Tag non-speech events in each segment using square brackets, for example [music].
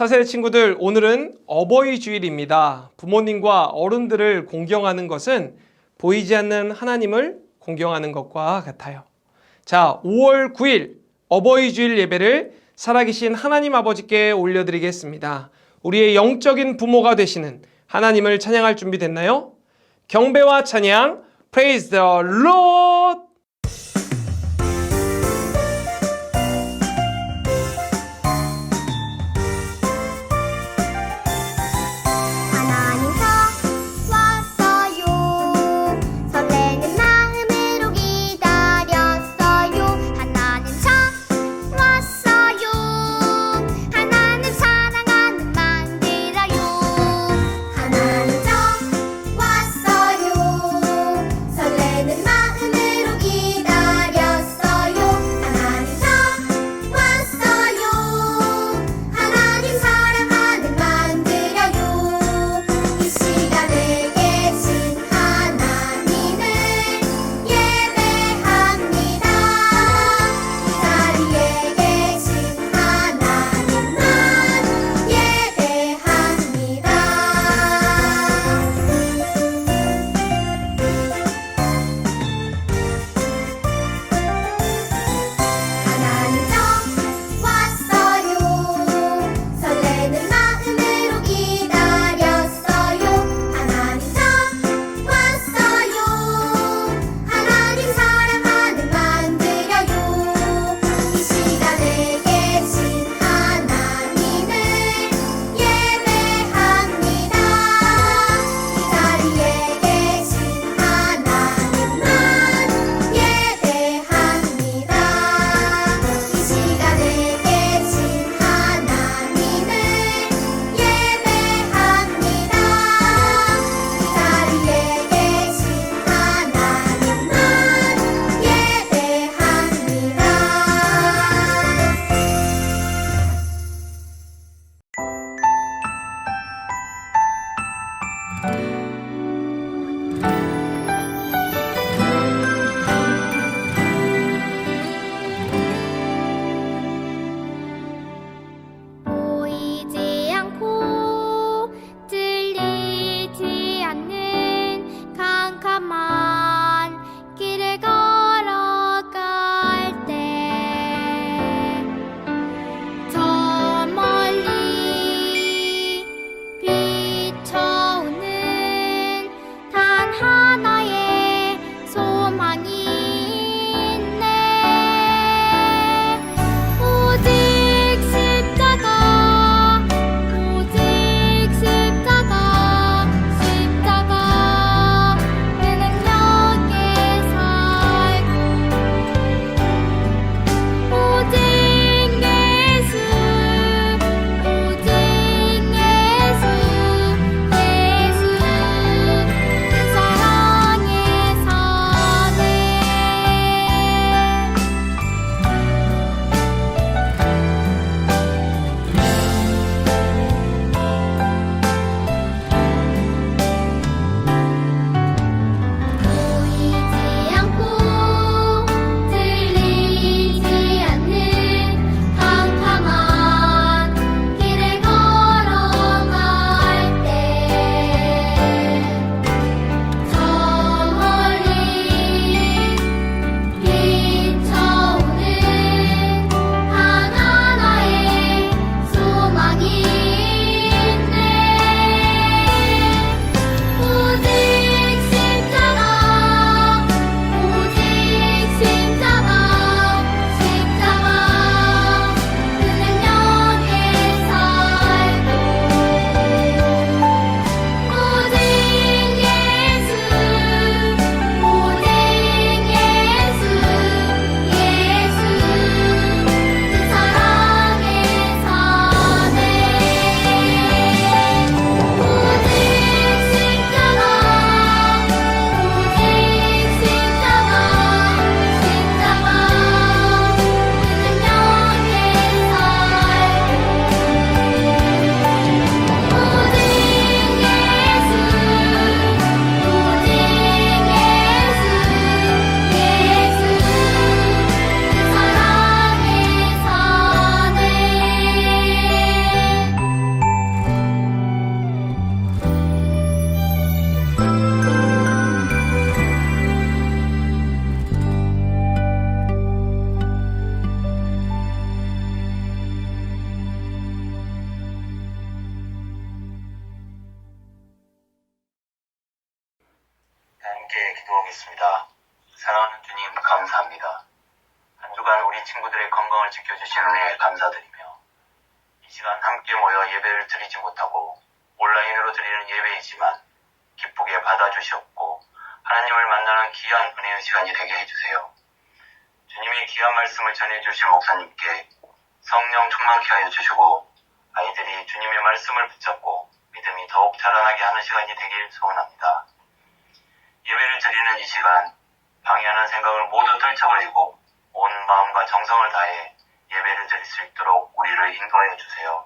사세 친구들, 오늘은 어버이 주일입니다. 부모님과 어른들을 공경하는 것은 보이지 않는 하나님을 공경하는 것과 같아요. 자, 5월 9일 어버이 주일 예배를 살아계신 하나님 아버지께 올려드리겠습니다. 우리의 영적인 부모가 되시는 하나님을 찬양할 준비 됐나요? 경배와 찬양, Praise the Lord! 건강을 지켜주신 은혜 감사드리며 이 시간 함께 모여 예배를 드리지 못하고 온라인으로 드리는 예배이지만 기쁘게 받아주셨고 하나님을 만나는 귀한 은혜의 시간이 되게 해주세요. 주님의 귀한 말씀을 전해주실 목사님께 성령 충만케 하여 주시고 아이들이 주님의 말씀을 붙잡고 믿음이 더욱 자라나게 하는 시간이 되길 소원합니다. 예배를 드리는 이 시간 방해하는 생각을 모두 떨쳐버리고 온 마음과 정성을 다해 수 있도록 우리를 인도하여 주세요.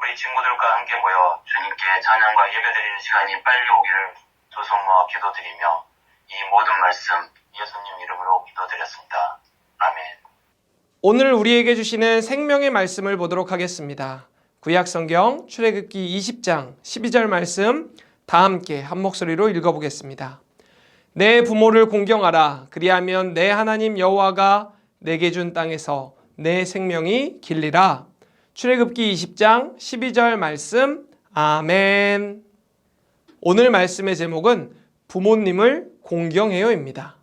우리 친구들과 함께 모여 주님께 찬양과 예배 드리는 시간이 빨리 오기를 두손 모아 기도드리며 이 모든 말씀 예수님 이름으로 기도드렸습니다. 아멘. 오늘 우리에게 주시는 생명의 말씀을 보도록 하겠습니다. 구약 성경 출애굽기 20장 12절 말씀 다 함께 한 목소리로 읽어보겠습니다. 내 부모를 공경하라 그리하면 내 하나님 여호와가 내게 준 땅에서 내 생명이 길리라. 출애굽기 20장 12절 말씀 아멘. 오늘 말씀의 제목은 부모님을 공경해요입니다.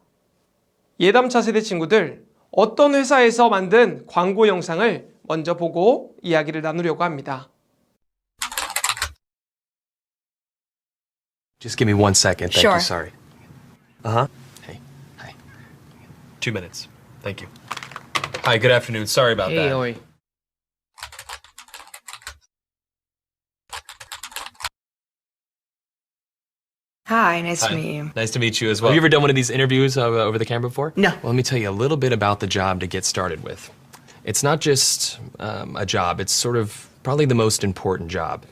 예담차 세대 친구들 어떤 회사에서 만든 광고 영상을 먼저 보고 이야기를 나누려고 합니다. Just give me one second. Thank Sure. you. Sorry. Uh huh. Hey. Hi. Two minutes. Thank you. Hi, good afternoon. Sorry about that. oi. Hi, nice Hi. to meet you. Nice to meet you as well. Have you ever done one of these interviews uh, over the camera before? No. Well, let me tell you a little bit about the job to get started with. It's not just um, a job, it's sort of probably the most important job.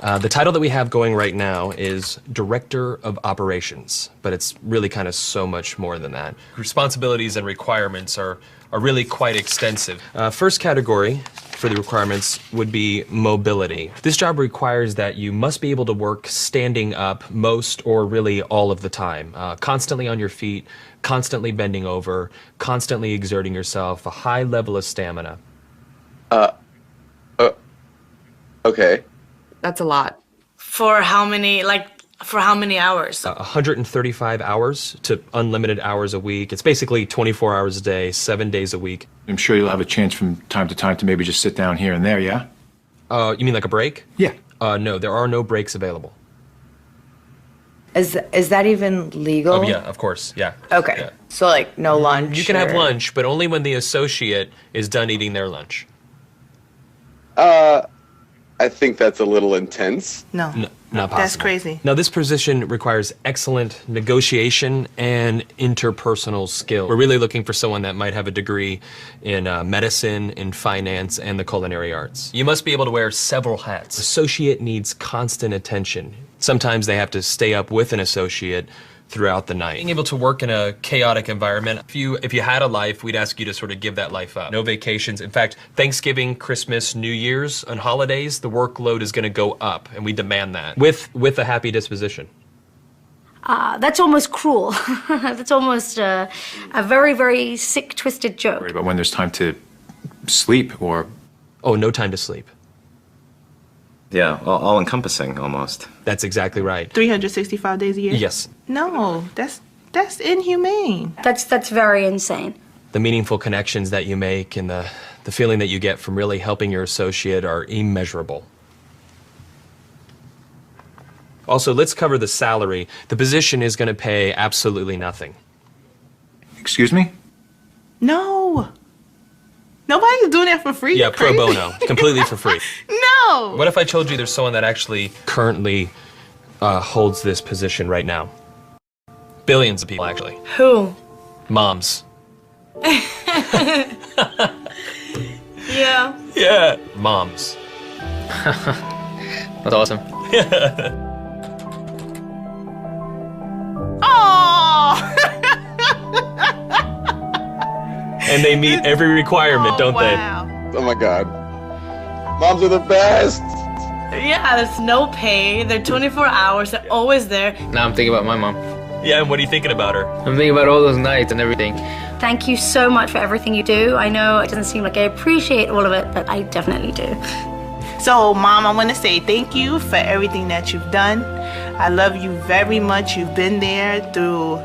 Uh, the title that we have going right now is Director of Operations, but it's really kind of so much more than that. Responsibilities and requirements are, are really quite extensive. Uh, first category for the requirements would be mobility. This job requires that you must be able to work standing up most or really all of the time, uh, constantly on your feet, constantly bending over, constantly exerting yourself, a high level of stamina. Uh Okay. That's a lot. For how many, like, for how many hours? Uh, 135 hours to unlimited hours a week. It's basically 24 hours a day, seven days a week. I'm sure you'll have a chance from time to time to maybe just sit down here and there, yeah? Uh, you mean like a break? Yeah. Uh, no, there are no breaks available. Is is that even legal? Oh, yeah, of course. Yeah. Okay. Yeah. So like no lunch. You can have lunch, but only when the associate is done eating their lunch. Uh, I think that's a little intense. No. N- not possible. That's crazy. Now, this position requires excellent negotiation and interpersonal skill. We're really looking for someone that might have a degree in uh, medicine, in finance, and the culinary arts. You must be able to wear several hats. Associate needs constant attention. Sometimes they have to stay up with an associate throughout the night. Being able to work in a chaotic environment. If you if you had a life, we'd ask you to sort of give that life up. No vacations. In fact, Thanksgiving, Christmas, New Year's, and holidays, the workload is going to go up, and we demand that. With with a happy disposition. Uh, that's almost cruel. [laughs] that's almost uh, a very, very sick, twisted joke. But when there's time to sleep or Oh, no time to sleep. Yeah, all, all encompassing almost. That's exactly right. 365 days a year? Yes. No, that's that's inhumane. That's that's very insane. the meaningful connections that you make and the, the feeling that you get from really helping your associate are immeasurable. Also, let's cover the salary. The position is going to pay absolutely nothing. excuse me? No. Nobody's doing that for free. Yeah, You're pro crazy. bono, completely for free. [laughs] No. What if I told you there's someone that actually Currently uh, holds this position right now. billions of people actually Who? moms. [laughs] Yeah. Yeah, moms. [laughs] That's awesome. Oh. And they meet every requirement, don't oh, wow. Oh my god. Moms are the best. Yeah, there's no pay. They're 24 hours. They're always there. Now I'm thinking about my mom. Yeah, and what are you thinking about her? I'm thinking about all those nights and everything. Thank you so much for everything you do. I know it doesn't seem like I appreciate all of it, but I definitely do. So, Mom, I want to say thank you for everything that you've done. I love you very much. You've been there through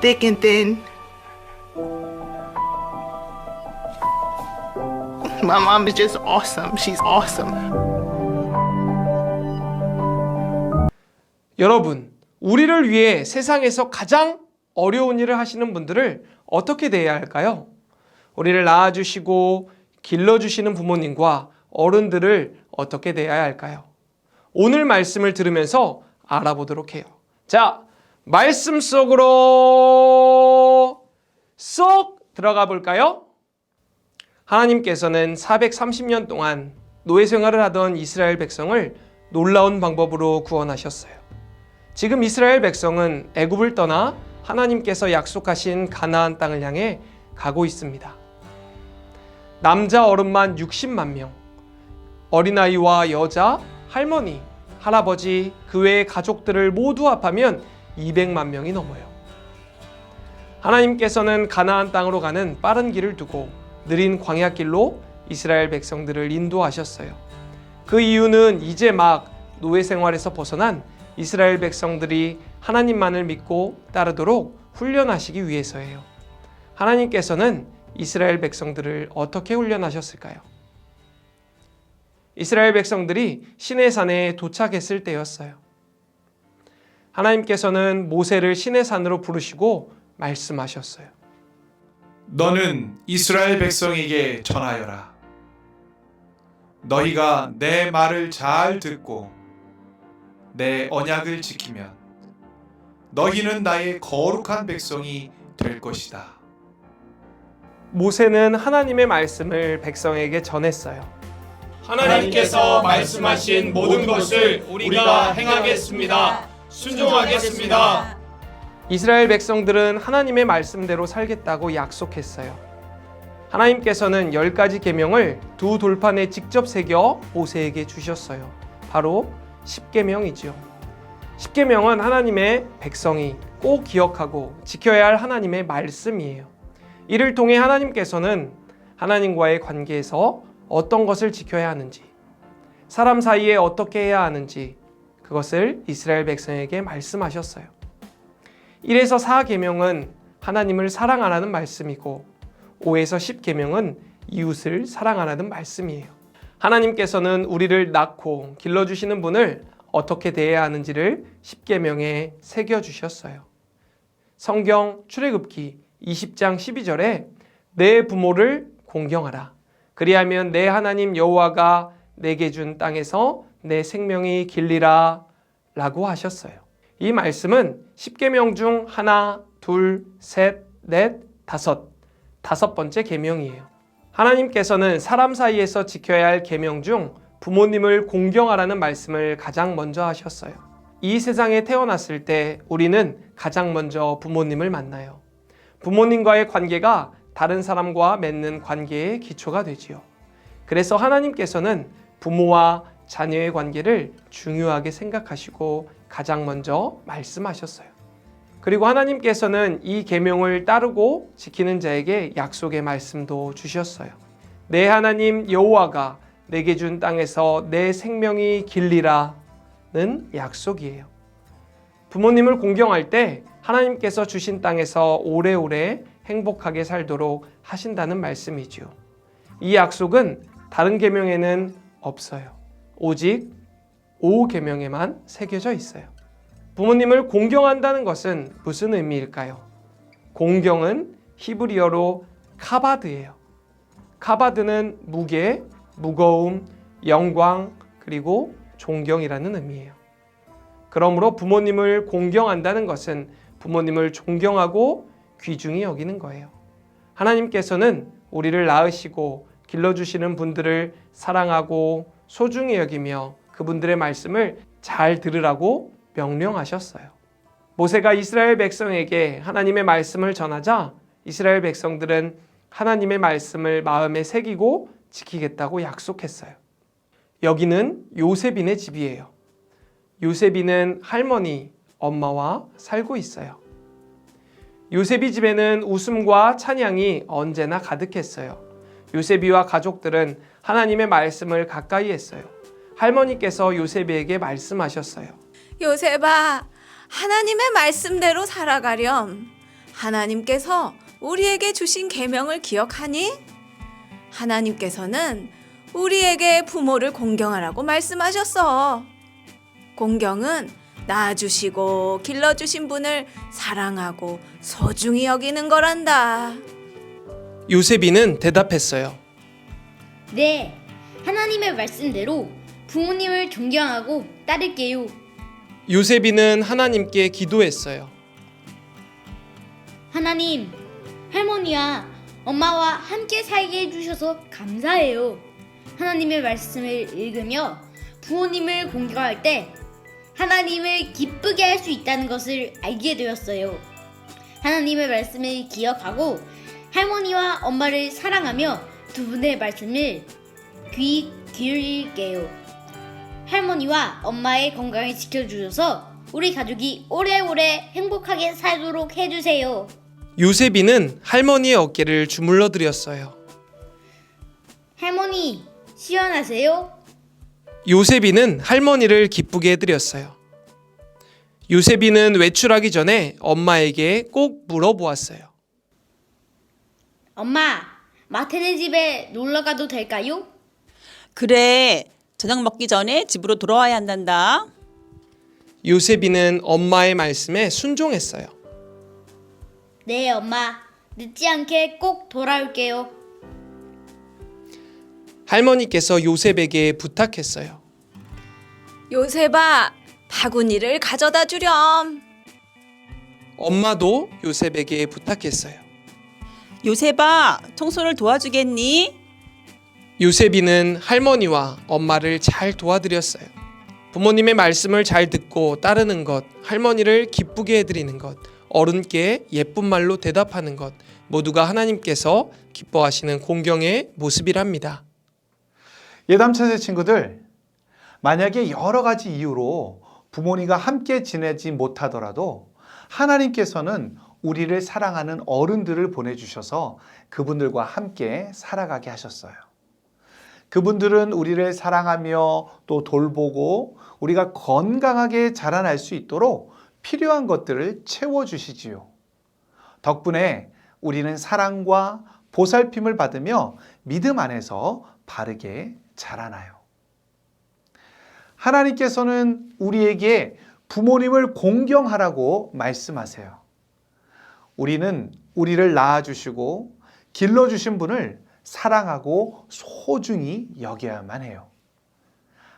thick and thin. My mom is just awesome. She's awesome. 여러분, 우리를 위해 세상에서 가장 어려운 일을 하시는 분들을 어떻게 대해야 할까요? 우리를 낳아주시고 길러주시는 부모님과 어른들을 어떻게 대해야 할까요? 오늘 말씀을 들으면서 알아보도록 해요. 자, 말씀 속으로 쏙 들어가 볼까요? 하나님께서는 430년 동안 노예 생활을 하던 이스라엘 백성을 놀라운 방법으로 구원하셨어요. 지금 이스라엘 백성은 애굽을 떠나 하나님께서 약속하신 가나안 땅을 향해 가고 있습니다. 남자 어른만 60만 명, 어린아이와 여자, 할머니, 할아버지, 그 외의 가족들을 모두 합하면 200만 명이 넘어요. 하나님께서는 가나안 땅으로 가는 빠른 길을 두고 느린 광야길로 이스라엘 백성들을 인도하셨어요. 그 이유는 이제 막 노예 생활에서 벗어난 이스라엘 백성들이 하나님만을 믿고 따르도록 훈련하시기 위해서예요. 하나님께서는 이스라엘 백성들을 어떻게 훈련하셨을까요? 이스라엘 백성들이 시내 산에 도착했을 때였어요. 하나님께서는 모세를 시내 산으로 부르시고 말씀하셨어요. 너는 이스라엘 백성에게 전하여라. 너희가 내 말을 잘 듣고 내 언약을 지키면 너희는 나의 거룩한 백성이 될 것이다. 모세는 하나님의 말씀을 백성에게 전했어요. 하나님께서 말씀하신 모든 것을 우리가 행하겠습니다. 순종하겠습니다. 이스라엘 백성들은 하나님의 말씀대로 살겠다고 약속했어요. 하나님께서는 열 가지 계명을 두 돌판에 직접 새겨 모세에게 주셨어요. 바로 십계명이지요. 십계명은 하나님의 백성이 꼭 기억하고 지켜야 할 하나님의 말씀이에요. 이를 통해 하나님께서는 하나님과의 관계에서 어떤 것을 지켜야 하는지, 사람 사이에 어떻게 해야 하는지 그것을 이스라엘 백성에게 말씀하셨어요. 1에서 4계명은 하나님을 사랑하라는 말씀이고 5에서 10계명은 이웃을 사랑하라는 말씀이에요. 하나님께서는 우리를 낳고 길러주시는 분을 어떻게 대해야 하는지를 10계명에 새겨 주셨어요. 성경 출애굽기 20장 12절에 내 부모를 공경하라. 그리하면 내 하나님 여호와가 내게 준 땅에서 내 생명이 길리라 라고 하셨어요. 이 말씀은 10계명 중 하나, 둘, 셋, 넷, 다섯, 다섯 번째 계명이에요. 하나님께서는 사람 사이에서 지켜야 할 계명 중 부모님을 공경하라는 말씀을 가장 먼저 하셨어요. 이 세상에 태어났을 때 우리는 가장 먼저 부모님을 만나요. 부모님과의 관계가 다른 사람과 맺는 관계의 기초가 되지요. 그래서 하나님께서는 부모와 자녀의 관계를 중요하게 생각하시고 가장 먼저 말씀하셨어요. 그리고 하나님께서는 이 계명을 따르고 지키는 자에게 약속의 말씀도 주셨어요. 내 하나님 여호와가 내게 준 땅에서 내 생명이 길리라는 약속이에요. 부모님을 공경할 때 하나님께서 주신 땅에서 오래오래 행복하게 살도록 하신다는 말씀이지요. 이 약속은 다른 계명에는 없어요. 오직 오 계명에만 새겨져 있어요. 부모님을 공경한다는 것은 무슨 의미일까요? 공경은 히브리어로 카바드예요. 카바드는 무게, 무거움, 영광, 그리고 존경이라는 의미예요. 그러므로 부모님을 공경한다는 것은 부모님을 존경하고 귀중히 여기는 거예요. 하나님께서는 우리를 낳으시고 길러주시는 분들을 사랑하고 소중히 여기며 그분들의 말씀을 잘 들으라고 명령하셨어요. 모세가 이스라엘 백성에게 하나님의 말씀을 전하자 이스라엘 백성들은 하나님의 말씀을 마음에 새기고 지키겠다고 약속했어요. 여기는 요셉인의 집이에요. 요셉이는 할머니, 엄마와 살고 있어요. 요셉이 집에는 웃음과 찬양이 언제나 가득했어요. 요셉이와 가족들은 하나님의 말씀을 가까이 했어요. 할머니께서 요셉에게 말씀하셨어요. 요셉아, 하나님의 말씀대로 살아가렴. 하나님께서 우리에게 주신 계명을 기억하니? 하나님께서는 우리에게 부모를 공경하라고 말씀하셨어. 공경은 낳아주시고 길러주신 분을 사랑하고 소중히 여기는 거란다. 요셉이는 대답했어요. 네, 하나님의 말씀대로 부모님을 존경하고 따를게요. 요셉이는 하나님께 기도했어요. 하나님, 할머니와 엄마와 함께 살게 해주셔서 감사해요. 하나님의 말씀을 읽으며 부모님을 공경할 때 하나님을 기쁘게 할 수 있다는 것을 알게 되었어요. 하나님의 말씀을 기억하고 할머니와 엄마를 사랑하며 두 분의 말씀을 귀 기울일게요. 할머니와 엄마의 건강을 지켜주셔서 우리 가족이 오래오래 행복하게 살도록 해주세요. 요셉이는 할머니의 어깨를 주물러 드렸어요. 할머니, 시원하세요? 요셉이는 할머니를 기쁘게 해드렸어요. 요셉이는 외출하기 전에 엄마에게 꼭 물어보았어요. 엄마, 마태네 집에 놀러 가도 될까요? 그래. 저녁 먹기 전에 집으로 돌아와야 한단다. 요셉이는 엄마의 말씀에 순종했어요. 네, 엄마. 늦지 않게 꼭 돌아올게요. 할머니께서 요셉에게 부탁했어요. 요셉아, 바구니를 가져다 주렴. 엄마도 요셉에게 부탁했어요. 요셉아, 청소를 도와주겠니? 요셉이는 할머니와 엄마를 잘 도와드렸어요. 부모님의 말씀을 잘 듣고 따르는 것, 할머니를 기쁘게 해드리는 것, 어른께 예쁜 말로 대답하는 것, 모두가 하나님께서 기뻐하시는 공경의 모습이랍니다. 예담 차세 친구들, 만약에 여러 가지 이유로 부모님과 함께 지내지 못하더라도 하나님께서는 우리를 사랑하는 어른들을 보내주셔서 그분들과 함께 살아가게 하셨어요. 그분들은 우리를 사랑하며 또 돌보고 우리가 건강하게 자라날 수 있도록 필요한 것들을 채워주시지요. 덕분에 우리는 사랑과 보살핌을 받으며 믿음 안에서 바르게 자라나요. 하나님께서는 우리에게 부모님을 공경하라고 말씀하세요. 우리는 우리를 낳아주시고 길러주신 분을 사랑하고 소중히 여겨야만 해요.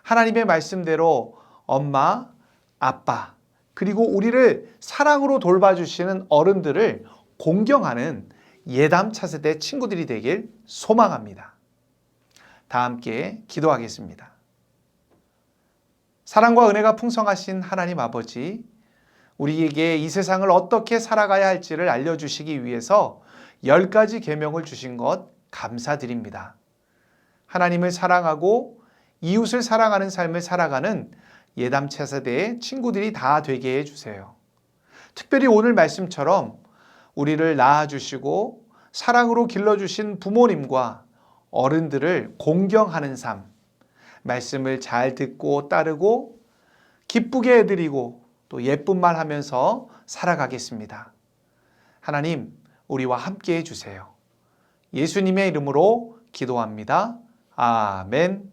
하나님의 말씀대로 엄마, 아빠, 그리고 우리를 사랑으로 돌봐주시는 어른들을 공경하는 예담 차세대 친구들이 되길 소망합니다. 다 함께 기도하겠습니다. 사랑과 은혜가 풍성하신 하나님 아버지, 우리에게 이 세상을 어떻게 살아가야 할지를 알려주시기 위해서 열 가지 계명을 주신 것 감사드립니다. 하나님을 사랑하고 이웃을 사랑하는 삶을 살아가는 예담 차 세대의 친구들이 다 되게 해주세요. 특별히 오늘 말씀처럼 우리를 낳아주시고 사랑으로 길러주신 부모님과 어른들을 공경하는 삶, 말씀을 잘 듣고 따르고 기쁘게 해드리고 또 예쁜 말 하면서 살아가겠습니다. 하나님, 우리와 함께 해주세요. 예수님의 이름으로 기도합니다. 아멘.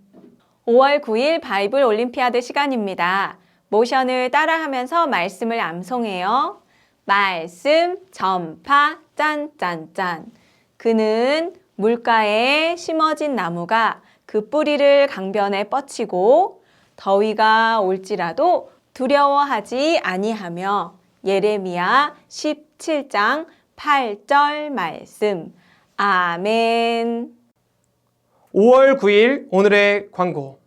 5월 9일 바이블 올림피아드 시간입니다. 모션을 따라하면서 말씀을 암송해요. 말씀, 전파, 짠짠짠. 그는 물가에 심어진 나무가 그 뿌리를 강변에 뻗치고 더위가 올지라도 두려워하지 아니하며 예레미야 17장 8절 말씀. 아멘. 5월 9일 오늘의 광고.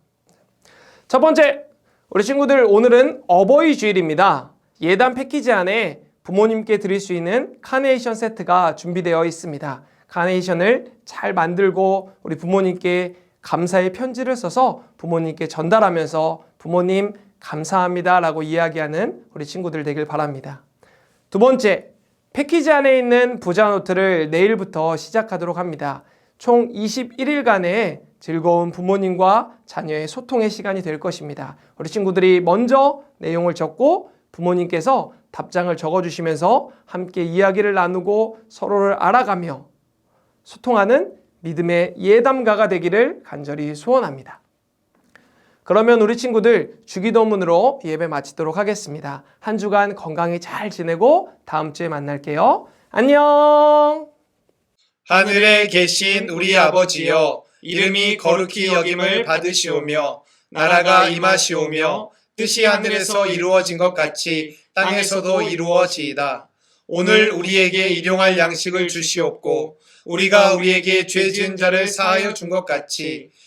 첫 번째, 우리 친구들 오늘은 어버이 주일입니다. 예단 패키지 안에 부모님께 드릴 수 있는 카네이션 세트가 준비되어 있습니다. 카네이션을 잘 만들고 우리 부모님께 감사의 편지를 써서 부모님께 전달하면서 부모님 감사합니다 라고 이야기하는 우리 친구들 되길 바랍니다. 두 번째, 패키지 안에 있는 부자 노트를 내일부터 시작하도록 합니다. 총 21일간의 즐거운 부모님과 자녀의 소통의 시간이 될 것입니다. 우리 친구들이 먼저 내용을 적고 부모님께서 답장을 적어주시면서 함께 이야기를 나누고 서로를 알아가며 소통하는 믿음의 예담가가 되기를 간절히 소원합니다. 그러면 우리 친구들 주기도문으로 예배 마치도록 하겠습니다. 한 주간 건강히 잘 지내고 다음 주에 만날게요. 안녕! 하늘에 계신 우리 아버지여 이름이 거룩히 여김을 받으시오며 나라가 임하시오며 뜻이 하늘에서 이루어진 것 같이 땅에서도 이루어지이다. 오늘 우리에게 일용할 양식을 주시옵고 우리가 우리에게 죄 지은 자를 사하여 준 것 같이